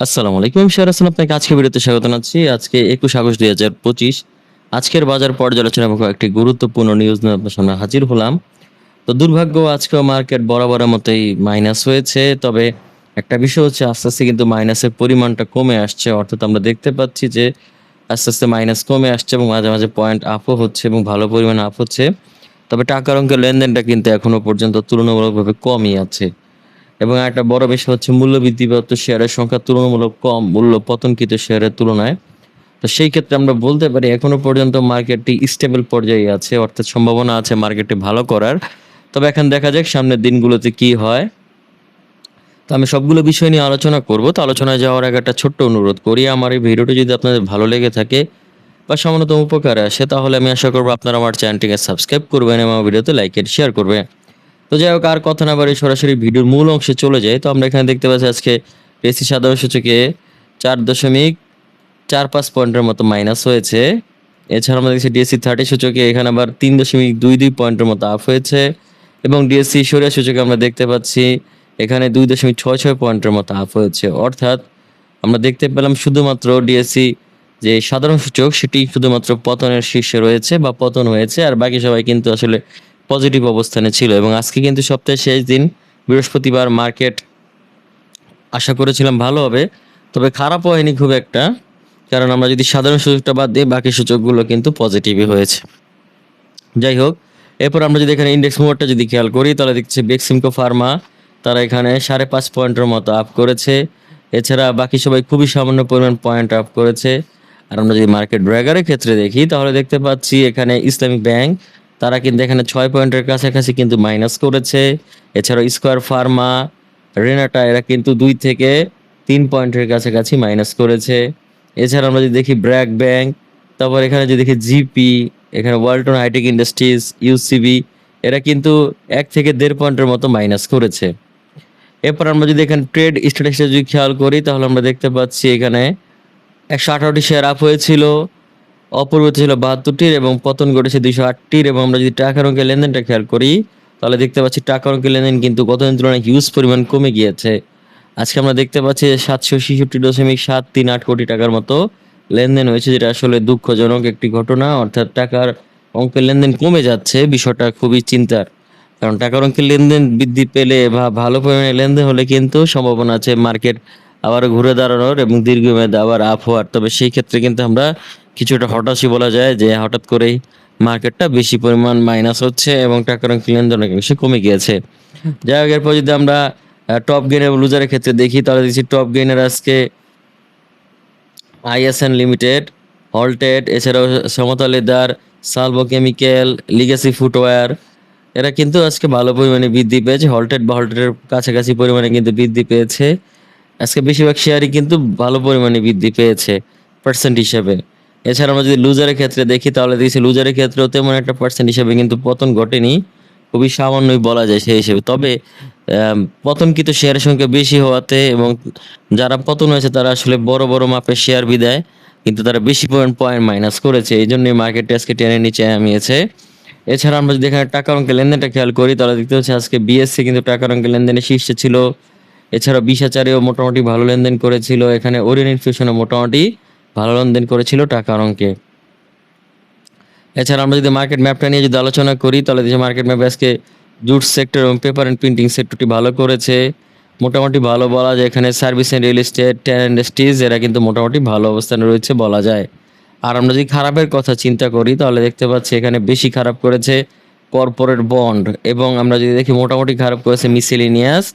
আসসালামু আলাইকুম, আমি শেয়ার হাসান, আপনাকে আজকে ভিডিওতে স্বাগত জানাচ্ছি। আজকে একুশ আগস্ট দুই হাজার পঁচিশ। আজকের বাজার পর্যালোচনা এবং একটি গুরুত্বপূর্ণ নিউজ নিয়ে আপনার সামনে হাজির হলাম। তো দুর্ভাগ্য, আজকেও মার্কেট বরাবরের মতোই মাইনাস হয়েছে। তবে একটা বিষয় হচ্ছে, আস্তে আস্তে কিন্তু মাইনাসের পরিমাণটা কমে আসছে। অর্থাৎ আমরা দেখতে পাচ্ছি যে, আস্তে আস্তে মাইনাস কমে আসছে এবং মাঝে মাঝে পয়েন্ট আপও হচ্ছে এবং ভালো পরিমাণ আপ হচ্ছে। তবে টাকার অঙ্কের লেনদেনটা কিন্তু এখনও পর্যন্ত তুলনামূলকভাবে কমই আছে। এবং একটা বড় বিষয় হচ্ছে মূল্য বৃদ্ধিপ্রাপ্ত শেয়ারের সংখ্যা তুলনামূলক কম মূল্য পতনকৃত শেয়ারের তুলনায়। তো সেই ক্ষেত্রে আমরা বলতে পারি এখনও পর্যন্ত মার্কেটটি স্টেবল পর্যায়ে আছে, অর্থাৎ সম্ভাবনা আছে মার্কেটটি ভালো করার। তবে এখন দেখা যাক সামনের দিনগুলোতে কি হয়। তো আমি সবগুলো বিষয় নিয়ে আলোচনা করব। তো আলোচনায় যাওয়ার আগে একটা ছোট্ট অনুরোধ করি। আমার এই ভিডিওটি যদি আপনাদের ভালো লেগে থাকে বা সামান্যতম উপকারে আসে, তাহলে আমি আশা করব আপনারা আমার চ্যানেলটিকে সাবস্ক্রাইব করবেন এবং ভিডিওতে লাইক এর শেয়ার করবেন। তো যাই হোক, আর কথা না বাড়ি সরাসরি ভিডিওর মূল অংশে চলে যাই। তো আমরা এখানে দেখতে পাচ্ছি আজকে রেসি সাধারণ সূচকে চার দশমিক চার পাঁচ পয়েন্টের মতো মাইনাস হয়েছে। এছাড়া আমরা দেখছি ডিএসসি থার্টি সূচকে এখানে আবার তিন দশমিক দুই দুই পয়েন্টের মতো আপ হয়েছে। এবং ডিএসসি সরিয়া সূচকে আমরা দেখতে পাচ্ছি এখানে দুই দশমিক ছয় ছয় পয়েন্টের মতো আপ হয়েছে। অর্থাৎ আমরা দেখতে পেলাম শুধুমাত্র ডিএসসি যে সাধারণ সূচক, সেটি শুধুমাত্র পতনের শীর্ষে রয়েছে বা পতন হয়েছে, আর বাকি সবাই কিন্তু আসলে পজিটিভ অবস্থানে ছিল এবং আজকে কিন্তু সপ্তাহের শেষ দিন, বৃহস্পতিবার মার্কেট আশা করেছিলাম ভালো হবে, তবে খারাপ হয়নি খুব একটা, কারণ আমরা যদি সাধারণ সূচকটা বাদ দিই, বাকি সূচকগুলো কিন্তু পজিটিভই হয়েছে। যাই হোক, এরপর আমরা যদি এখানে ইন্ডেক্স মুভারটা যদি খেয়াল করি, তাহলে দেখছি বেক্সিমকো ফার্মা তারা এখানে সাড়ে পাঁচ পয়েন্টের মতো আপ করেছে। এছাড়া বাকি সবাই খুবই সামান্য পরিমাণ পয়েন্ট আপ করেছে। আর আমরা যদি মার্কেট ড্র্যাগারের ক্ষেত্রে দেখি, তাহলে দেখতে পাচ্ছি এখানে ইসলামিক ব্যাংক তারা কিন্তু এখানে ছয় পয়েন্টের কাছাকাছি কিন্তু মাইনাস করেছে। এছাড়াও স্কোয়ার ফার্মা রেনাটা এরা কিন্তু দুই থেকে তিন পয়েন্টের কাছাকাছি মাইনাস করেছে। এছাড়া আমরা যদি দেখি ব্র্যাক ব্যাংক তারপর এখানে যদি দেখি জিপি এখানে ওয়ালটন হাইটেক ইন্ডাস্ট্রিজ ইউসিবি এরা কিন্তু এক থেকে দেড় পয়েন্টের মতো মাইনাস করেছে। এরপর আমরা যদি এখানে ট্রেড স্ট্যাটাসটা যদি খেয়াল করি, তাহলে আমরা দেখতে পাচ্ছি এখানে একশো আঠারোটি শেয়ার আপ হয়েছিল। অপরিবর্তিত ছিল বাহাত্তরটির এবং পতন ঘটেছে দুইশো আটটির এবং আমরা যদি টাকার অঙ্কের লেনদেনটা খেয়াল করি, তাহলে দেখতে পাচ্ছি টাকার অঙ্কের লেনদেন কিন্তু গত দিন তুলনায় হিউজ পরিমাণ কমে গিয়েছে। আজকে আমরা দেখতে পাচ্ছি সাতশো ছেষট্টি দশমিক সাত তিন আট কোটি টাকার মতো লেনদেন হয়েছে, যেটা আসলে দুঃখজনক একটি ঘটনা। অর্থাৎ টাকার অঙ্কের লেনদেন কমে যাচ্ছে, বিষয়টা খুবই চিন্তার। কারণ টাকার অঙ্কের লেনদেন বৃদ্ধি পেলে বা ভালো পরিমাণে লেনদেন হলে কিন্তু সম্ভাবনা আছে মার্কেট আবার ঘুরে দাঁড়ানোর এবং দীর্ঘমেয়াদে আবার আপ হওয়ার। তবে সেই ক্ষেত্রে কিন্তু আমরা কিছুটা হঠাৎই বলা যায় যে হঠাৎ করেই মার্কেটটা বেশি পরিমাণ মাইনাস হচ্ছে এবং টাকার লেনদেন অনেক বেশি কমে গিয়েছে। যাই হোক, এরপর যদি আমরা টপ গেইন এবং লুজারের ক্ষেত্রে দেখি, তাহলে দেখছি টপ গেইনের আজকে আইএসএন লিমিটেড হলটেড এছাড়াও Samata leather Salvo chemical legacy footwear এরা কিন্তু আজকে ভালো পরিমাণে বৃদ্ধি পেয়েছে। হলটেড বা হলটেডের কাছাকাছি পরিমাণে কিন্তু বৃদ্ধি পেয়েছে। আজকে বেশিরভাগ শেয়ারই কিন্তু ভালো পরিমাণে বৃদ্ধি পেয়েছে পার্সেন্ট হিসেবে। এছাড়া আমরা যদি লুজারের ক্ষেত্রে দেখি তাহলে দেখছি লুজারের ক্ষেত্রেও তেমন একটা পার্সেন্ট হিসেবে কিন্তু পতন ঘটেনি। খুবই সামান্যই বলা যায় সেই হিসেবে। তবে আম, পতনকৃত শেয়ারের সংখ্যা বেশি হওয়াতে এবং যারা পতন হয়েছে তারা আসলে বড় বড় মাপের শেয়ার বিদায় কিন্তু তারা বেশি পয়েন্ট পয়েন্ট মাইনাস করেছে। এই জন্যই মার্কেটে আজকে টেনে নিচে নামিয়েছে। এছাড়া আমরা যদি এখানে টাকার অঙ্কের লেনদেনটা খেয়াল করি তাহলে দেখতে হচ্ছে আজকে বিএসসি কিন্তু টাকার অঙ্কের লেনদেনে শীর্ষে ছিল। এছাড়া বিশাচারেও মোটামুটি ভালো লেনদেন করেছিল। এখানে ওরিয়ন ইনফিউশনও মোটামুটি ভালো লেনদেন করেছিল টাকার অঙ্কে। এছাড়া আমরা যদি মার্কেট ম্যাপটা নিয়ে যদি আলোচনা করি, তাহলে দেখছি মার্কেট ম্যাপ আজকে জুট সেক্টর এবং পেপার অ্যান্ড প্রিন্টিং সেক্টরটি ভালো করেছে। মোটামুটি ভালো বলা যায়, এখানে service and real estate ten industries এরা কিন্তু মোটামুটি ভালো অবস্থানে রয়েছে বলা যায়। আর আমরা যদি খারাপের কথা চিন্তা করি, তাহলে দেখতে পাচ্ছি এখানে বেশি খারাপ করেছে কর্পোরেট বন্ড এবং আমরা যদি দেখি মোটামুটি খারাপ করেছে মিসেলিনিয়াস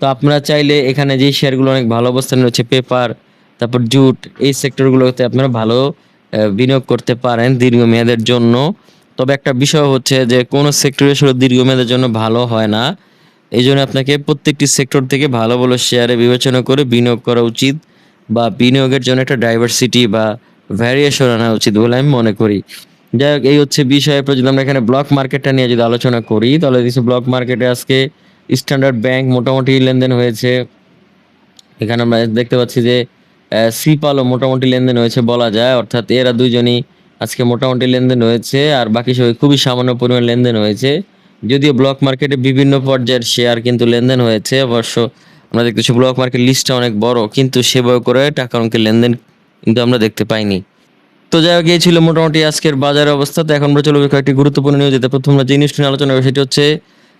তো আপনারা চাইলে এখানে যে শেয়ারগুলো অনেক ভালো অবস্থানে রয়েছে পেপার তারপর জুট, এই সেক্টরগুলোতে আপনারা ভালো বিনিয়োগ করতে পারেন দীর্ঘমেয়াদের জন্য। তবে একটা বিষয় হচ্ছে যে, কোনো সেক্টরে আসলে দীর্ঘমেয়াদের জন্য ভালো হয় না। এই জন্য আপনাকে প্রত্যেকটি সেক্টর থেকে ভালো ভালো শেয়ারে বিবেচনা করে বিনিয়োগ করা উচিত বা বিনিয়োগের জন্য একটা ডাইভার্সিটি বা ভ্যারিয়েশন আনা উচিত বলে আমি মনে করি। যাই হোক, এই হচ্ছে বিষয় যদি আমরা এখানে ব্লক মার্কেটটা নিয়ে যদি আলোচনা করি, তাহলে দেখছি ব্লক মার্কেটে আজকে স্ট্যান্ডার্ড ব্যাংক মোটামুটি লেনদেন হয়েছে। এখানে আমরা দেখতে পাচ্ছি যে সিপালও মোটামুটি লেনদেন হয়েছে বলা যায়। অর্থাৎ এরা দুজনই আজকে মোটামুটি লেনদেন হয়েছে, আর বাকি সবাই খুবই সামান্য পরিমাণ লেনদেন হয়েছে। যদিও ব্লক মার্কেটে বিভিন্ন পর্যায়ের শেয়ার কিন্তু লেনদেন হয়েছে, অবশ্য আমরা দেখতেছি ব্লক মার্কেট লিস্টটা অনেক বড়, কিন্তু সেভাবে করে টাকা অঙ্কের লেনদেন কিন্তু আমরা দেখতে পাইনি। তো যাই হোক, এই ছিল মোটামুটি আজকের বাজারের অবস্থা। তো এখন চলবে কয়েকটি গুরুত্বপূর্ণ নিউজ যেতে প্রথম যে নিউজটি আলোচনা করব সেটি হচ্ছে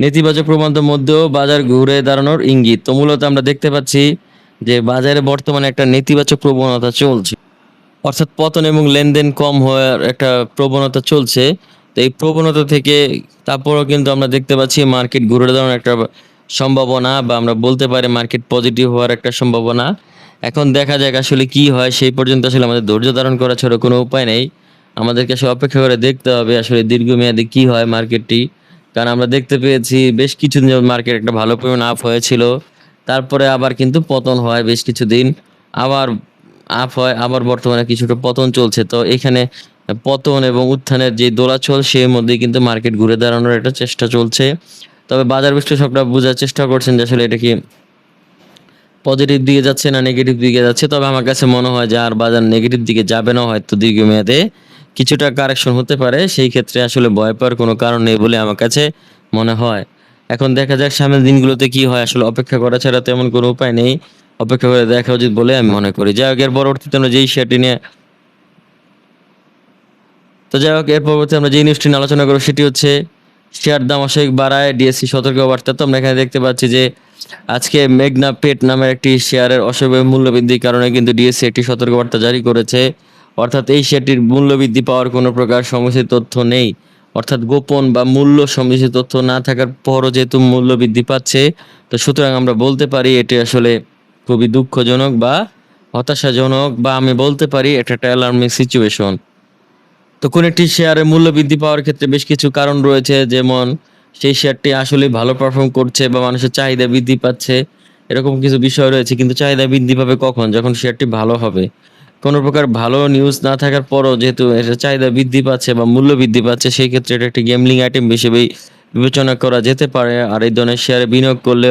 নেতিবাচক প্রবণতার মধ্যেও বাজার ঘুরে দাঁড়ানোর ইঙ্গিত। তো মূলত আমরা দেখতে পাচ্ছি যে বাজারে বর্তমানে একটা নেতিবাচক প্রবণতা চলছে। অর্থাৎ পতন এবং লেনদেন কম হওয়ার একটা প্রবণতা চলছে। তো এই প্রবণতা থেকে তারপরও কিন্তু আমরা দেখতে পাচ্ছি মার্কেট ঘুরে দাঁড়ানোর একটা সম্ভাবনা বা আমরা বলতে পারি মার্কেট পজিটিভ হওয়ার একটা সম্ভাবনা। এখন দেখা যাক আসলে কি হয়, সেই পর্যন্ত আসলে আমাদের ধৈর্য ধারণ করা ছাড়া কোনো উপায় নেই। আমাদেরকে আসলে অপেক্ষা করে দেখতে হবে আসলে দীর্ঘমেয়াদে কি হয় মার্কেটটি। কারণ আমরা দেখতে পেয়েছি বেশ কিছুদিন মার্কেট একটা ভালো পরিমাণ আপ হয়েছিল। তারপরে আবার কিন্তু পতন হয় বেশ কিছুদিন। আবার আপ হয়, আবার বর্তমানে কিছুটা পতন চলছে। তো এখানে পতন এবং উত্থানের যে দোলাচল, সেই মধ্যে কিন্তু মার্কেট ঘুরে দাঁড়ানোর একটা চেষ্টা চলছে। তবে বাজার বিশ্লেষকরা বোঝার চেষ্টা করছেন যে আসলে এটা কি পজিটিভ দিকে যাচ্ছে না নেগেটিভ দিকে যাচ্ছে। তবে আমার কাছে মনে হয় যে আর বাজার নেগেটিভ দিকে যাবে না, হয়তো দীর্ঘমেয়াদে কিছুটা কারেকশন হতে পারে। সেই ক্ষেত্রে আসলে ভয় পাওয়ার কোনো কারণ নেই বলে আমার কাছে মনে হয়। এখন দেখা যাক সামনের দিনগুলোতে কি হয়। আসলে অপেক্ষা করা ছাড়া তেমন কোনো উপায় নেই। অপেক্ষা করে দেখা উচিত বলে আমি মনে করি। যাই হোক, এর পরবর্তীতে আমরা যেই শেয়ারটি নিয়ে তো যাই হোক, এর পরবর্তী আমরা যে নিউজটি নিয়ে আলোচনা করব সেটি হচ্ছে শেয়ার দাম অস্বাভাবিক বাড়ায় ডিএসসি সতর্ক বার্তা। তো আমরা এখানে দেখতে পাচ্ছি যে আজকে মেঘনা পেট নামের একটি শেয়ারের অস্বাভাবিক মূল্য বৃদ্ধির কারণে কিন্তু ডিএসসি একটি সতর্ক বার্তা জারি করেছে। অর্থাৎ এই শেয়ারটির মূল্য বৃদ্ধি পাওয়ার কোনো প্রকার সমস্যার তথ্য নেই। অর্থাৎ গোপন বা মূল্য সমৃদ্ধ তথ্য না থাকার পরও যেহেতু মূল্য বৃদ্ধি পাচ্ছে, তো সুতরাং আমরা বলতে পারি এটি আসলে খুবই দুঃখজনক বা হতাশাজনক বা আমি বলতে পারি এটা একটা অ্যালার্মিং সিচুয়েশন তো কোন একটি শেয়ারের মূল্য বৃদ্ধি পাওয়ার ক্ষেত্রে বেশ কিছু কারণ রয়েছে, যেমন সেই শেয়ারটি আসলে ভালো পারফর্ম করছে বা মানুষের চাহিদা বৃদ্ধি পাচ্ছে, এরকম কিছু বিষয় রয়েছে, কিন্তু চাহিদা বৃদ্ধি পাবে কখন? যখন শেয়ারটি ভালো হবে। কোনো প্রকার ভালো নিউজ না থাকার পরও যেহেতু এটা চাহিদা বৃদ্ধি পাচ্ছে বা মূল্য বৃদ্ধি পাচ্ছে, সেই ক্ষেত্রে এটা একটি গেমলিং আইটেম হিসেবেই বিবেচনা করা যেতে পারে। আর এই ধরনের শেয়ারে বিনিয়োগ করলে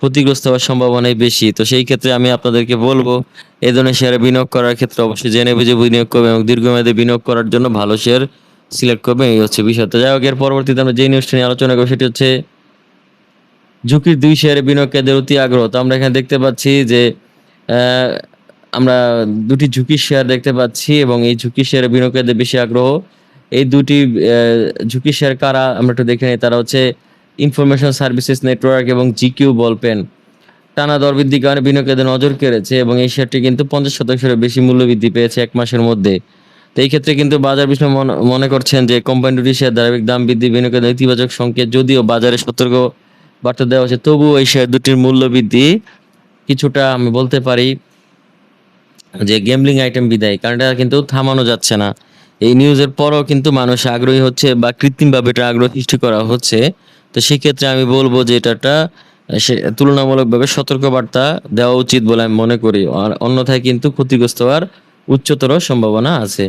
ক্ষতিগ্রস্ত হওয়ার সম্ভাবনাই বেশি। তো সেই ক্ষেত্রে আমি আপনাদেরকে বলব, এই ধরনের শেয়ারে বিনিয়োগ করার ক্ষেত্রে অবশ্যই জেনে বুঝে বিনিয়োগ করবে এবং দীর্ঘমেয়াদে বিনিয়োগ করার জন্য ভালো শেয়ার সিলেক্ট করবে এই হচ্ছে বিষয় তো যাই হোক, এর পরবর্তীতে আমরা যে নিউজটা নিয়ে আলোচনা করব, সেটি হচ্ছে ঝুঁকির দুই শেয়ারে বিনিয়োগকারীদের অতি আগ্রহ। তো আমরা এখানে দেখতে পাচ্ছি যে আমরা দুটি ঝুঁকির শেয়ার দেখতে পাচ্ছি এবং এই ঝুঁকি শেয়ারে বিনিয়োগকারীদের বেশি আগ্রহ। এই দুটি ঝুঁকি শেয়ার কারা? আমরা একটু দেখে নিই। তারা হচ্ছে ইনফরমেশন সার্ভিসেস নেটওয়ার্ক এবং জিকিউ বলপেন। টানা দর বৃদ্ধির কারণে বিনিয়োগকারীদের নজর কেড়েছে এবং এই শেয়ারটি কিন্তু পঞ্চাশ শতাংশের বেশি মূল্য বৃদ্ধি পেয়েছে এক মাসের মধ্যে। তো এই ক্ষেত্রে কিন্তু বাজার বিশ্লেষক মনে- করছেন যে কোম্পানি দুটি শেয়ার ধারাবাহিক দাম বৃদ্ধি বিনিয়োগের ইতিবাচক সংকেত যদিও বাজারে সতর্ক বার্তা দেওয়া হচ্ছে তবুও এই শেয়ার দুটির মূল্য বৃদ্ধি কিছুটা আমি বলতে পারি। যে গেমলিং আইটেম বিদায়, কারণ এটা কিন্তু থামানো যাচ্ছে না। এই নিউজের পরও কিন্তু মানুষ আগ্রহী হচ্ছে বা কৃত্রিমভাবে এটা আগ্রহ সৃষ্টি করা হচ্ছে। তো সেক্ষেত্রে আমি বলব যে এটা সে তুলনামূলকভাবে সতর্কবার্তা দেওয়া উচিত বলে আমি মনে করি। আর অন্যথায় কিন্তু ক্ষতিগ্রস্ত হওয়ার উচ্চতর সম্ভাবনা আছে।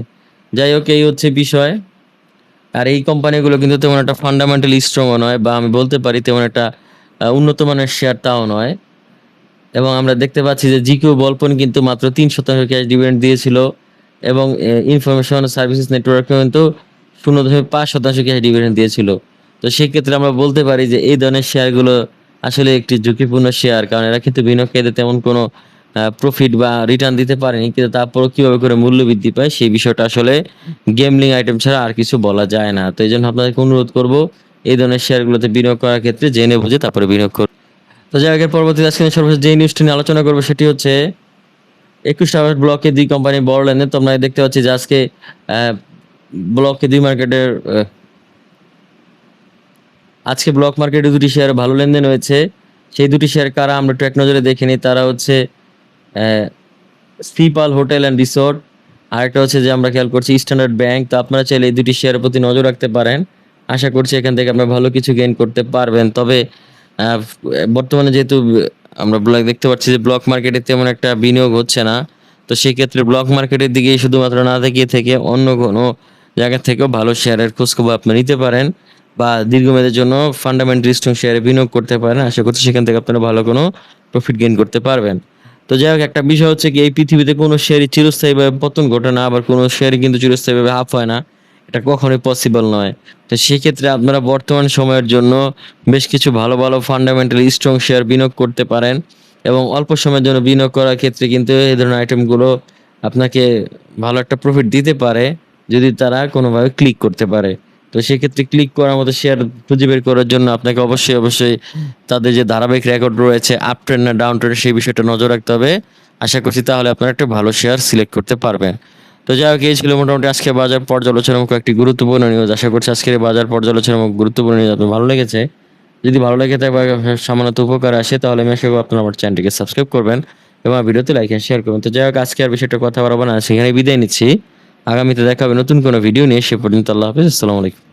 যাই হোক, এই হচ্ছে বিষয়। আর এই কোম্পানিগুলো কিন্তু তেমন একটা ফান্ডামেন্টালি স্ট্রংও নয় বা আমি বলতে পারি তেমন একটা উন্নত মানের শেয়ার তাও নয়। এবং আমরা দেখতে পাচ্ছি যে জিকিউ বলপন কিন্তু মাত্র তিন শতাংশ ক্যাশ ডিভিডেন্ড দিয়েছিল এবং ইনফরমেশন সার্ভিসেস নেটওয়ার্ক কিন্তু শূন্য দশমিক পাঁচ শতাংশ ক্যাশ ডিভিডেন্ড দিয়েছিল। তো সেক্ষেত্রে আমরা বলতে পারি যে এই ধরনের শেয়ারগুলো আসলে একটি ঝুঁকিপূর্ণ শেয়ার কারণ এরা কিন্তু বিনিয়োগকারীদের তেমন কোনো প্রফিট বা রিটার্ন দিতে পারেনি, কিন্তু তারপরও কীভাবে করে মূল্য বৃদ্ধি পায় সেই বিষয়টা আসলে গেমলিং আইটেম ছাড়া আর কিছু বলা যায় না। তো এই জন্য আপনাদেরকে অনুরোধ করব, এই ধরনের শেয়ারগুলোতে বিনিয়োগ করার ক্ষেত্রে জেনে বুঝে তারপরে বিনিয়োগ করুন। তো যাই হোক, এর পরবর্তীতে আজকে সর্বশেষ যে নিউজটি নিয়ে আলোচনা করব সেটি হচ্ছে একুশ টাকার ব্লকে দুই কোম্পানি বড় লেনদেন। তোমরা দেখতে পাচ্ছি যে আজকে ব্লকে দুই মার্কেটের আজকে ব্লক মার্কেটে দুটি শেয়ার ভালো লেনদেন হয়েছে। সেই দুটি শেয়ার কারা আমরা একটু এক নজরে দেখে নিই। তারা হচ্ছে স্টিপাল হোটেল অ্যান্ড রিসোর্ট আরেকটা হচ্ছে যে আমরা খেয়াল করছি স্ট্যান্ডার্ড ব্যাংক তো আপনারা চাইলে এই দুটি শেয়ারের প্রতি নজর রাখতে পারেন। আশা করছি এখান থেকে আপনারা ভালো কিছু গেইন করতে পারবেন। তবে বর্তমানে যেহেতু আমরা ব্লক দেখতে পাচ্ছি যে ব্লক মার্কেটে তেমন একটা বিনিয়োগ হচ্ছে না, তো সেই ক্ষেত্রে ব্লক মার্কেটের দিকে শুধুমাত্র না দেখিয়ে থেকে অন্য কোনো জায়গা থেকেও ভালো শেয়ারের খোঁজখবর আপনি নিতে পারেন বা দীর্ঘমেয়াদের জন্য ফান্ডামেন্টাল স্ট্রং শেয়ারে বিনিয়োগ করতে পারেন। আশা করছি সেখান থেকে আপনারা ভালো কোনো প্রফিট গেইন করতে পারবেন। তো যাই হোক, একটা বিষয় হচ্ছে কি, এই পৃথিবীতে কোনো শেয়ারই চিরস্থায়ীভাবে পতন ঘটে না, আবার কোনো শেয়ারই কিন্তু চিরস্থায়ীভাবে হাফ হয় না। এটা কখনোই পসিবল নয়। তো সেক্ষেত্রে আপনারা বর্তমান সময়ের জন্য বেশ কিছু ভালো ভালো ফান্ডামেন্টাল স্ট্রং শেয়ার বিনিয়োগ করতে পারেন এবং অল্প সময়ের জন্য বিনিয়োগ করার ক্ষেত্রে কিন্তু এই ধরনের আইটেমগুলো আপনাকে ভালো একটা প্রফিট দিতে পারে যদি তারা কোনোভাবে ক্লিক করতে পারে। তো সেক্ষেত্রে ক্লিক করার মতো শেয়ার খুঁজে বের করার জন্য আপনাকে অবশ্যই অবশ্যই তাদের যে ধারাবাহিক রেকর্ড রয়েছে আপ ট্রেন্ড না ডাউন ট্রেন্ড সেই বিষয়টা নজর রাখতে হবে। আশা করছি তাহলে আপনারা একটা ভালো শেয়ার সিলেক্ট করতে পারবেন। তো যাই হোক, এই ছিল মোটামুটি আজকে বাজার পর্যালোচনা একটি গুরুত্বপূর্ণ নিউজ আশা করছি আজকের বাজার পর্যালোচনা গুরুত্বপূর্ণ নিউজ আপনার ভালো লেগেছে? যদি ভালো লেগে থাকে সামান্য উপকার আসে, তাহলে আমি আশা করি আপনারা আমার চ্যানেলটিকে সাবস্ক্রাইব করবেন এবং ভিডিওতে লাইক এন্ড শেয়ার করবেন। তো যাই হোক, আজকে আর বিষয়টা কথা বলব না। সেখানে বিদায় নিচ্ছি। আগামীতে দেখা হবে নতুন কোনো ভিডিও নিয়ে। সে পর্যন্ত আল্লাহ হাফিজ। আসসালামু আলাইকুম।